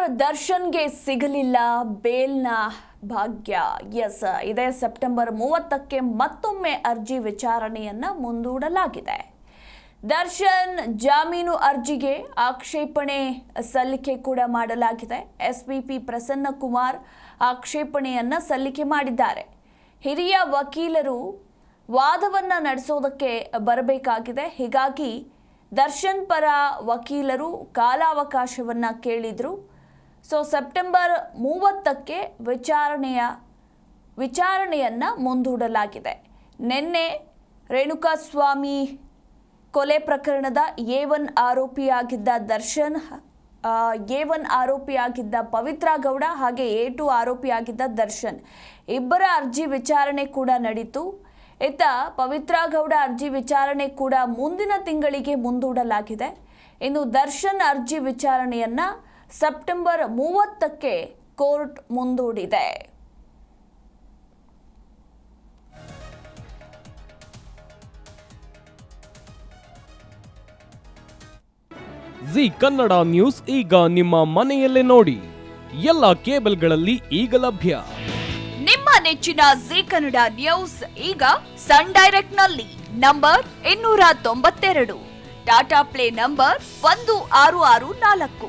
Star ದರ್ಶನ್ಗೆ ಸಿಗಲಿಲ್ಲ? ಬೇಲ್ನ ಭಾಗ್ಯ. S, ಇದೇ ಸೆಪ್ಟೆಂಬರ್ ಮೂವತ್ತಕ್ಕೆ ಮತ್ತೊಮ್ಮೆ ಅರ್ಜಿ ವಿಚಾರಣೆಯನ್ನ ಮುಂದೂಡಲಾಗಿದೆ. ದರ್ಶನ್ ಜಾಮೀನು ಅರ್ಜಿಗೆ ಆಕ್ಷೇಪಣೆ ಸಲ್ಲಿಕೆ ಕೂಡ ಮಾಡಲಾಗಿದೆ. ಎಸ್ ಪಿ ಪ್ರಸನ್ನ ಕುಮಾರ್ ಆಕ್ಷೇಪಣೆಯನ್ನ ಸಲ್ಲಿಕೆ ಮಾಡಿದ್ದಾರೆ. ಹಿರಿಯ ವಕೀಲರು ವಾದವನ್ನ ನಡೆಸೋದಕ್ಕೆ ಬರಬೇಕಾಗಿದೆ. ಹೀಗಾಗಿ ದರ್ಶನ್ ಪರ ವಕೀಲರು ಕಾಲಾವಕಾಶವನ್ನ ಕೇಳಿದ್ರು. ಸೊ ಸೆಪ್ಟೆಂಬರ್ ಮೂವತ್ತಕ್ಕೆ ವಿಚಾರಣೆಯ, ವಿಚಾರಣೆಯನ್ನು ಮುಂದೂಡಲಾಗಿದೆ. ನಿನ್ನೆ ರೇಣುಕಾಸ್ವಾಮಿ ಕೊಲೆ ಪ್ರಕರಣದ ಎ ಒನ್ ಆರೋಪಿಯಾಗಿದ್ದ ದರ್ಶನ್ ಎ ಒನ್ ಆರೋಪಿಯಾಗಿದ್ದ ಪವಿತ್ರ ಗೌಡ ಹಾಗೆ ಎ ಟು ಆರೋಪಿಯಾಗಿದ್ದ ದರ್ಶನ್. ಇಬ್ಬರ ಅರ್ಜಿ ವಿಚಾರಣೆ ಕೂಡ ನಡೀತು. ಇತ್ತ ಪವಿತ್ರ ಗೌಡ ಅರ್ಜಿ ವಿಚಾರಣೆ ಕೂಡ ಮುಂದಿನ ತಿಂಗಳಿಗೆ ಮುಂದೂಡಲಾಗಿದೆ. ಇನ್ನು ದರ್ಶನ್ ಅರ್ಜಿ ವಿಚಾರಣೆಯನ್ನ ಸೆಪ್ಟೆಂಬರ್ ಮೂವತ್ತಕ್ಕೆ ಕೋರ್ಟ್ ಮುಂದೂಡಿದೆ. ಜಿ ಕನ್ನಡ ನ್ಯೂಸ್ ಈಗ ನಿಮ್ಮ ಮನೆಯಲ್ಲೇ ನೋಡಿ. ಎಲ್ಲ ಕೇಬಲ್ಗಳಲ್ಲಿ ಈಗ ಲಭ್ಯ. ನಿಮ್ಮ ನೆಚ್ಚಿನ ಜಿ ಕನ್ನಡ ನ್ಯೂಸ್ ಈಗ ಸನ್ ಡೈರೆಕ್ಟ್ನಲ್ಲಿ ನಂಬರ್ ಇನ್ನೂರ ತೊಂಬತ್ತೆರಡು. ಟಾಟಾ ಪ್ಲೇ ನಂಬರ್ ಒಂದು ಆರು ಆರು ನಾಲ್ಕು.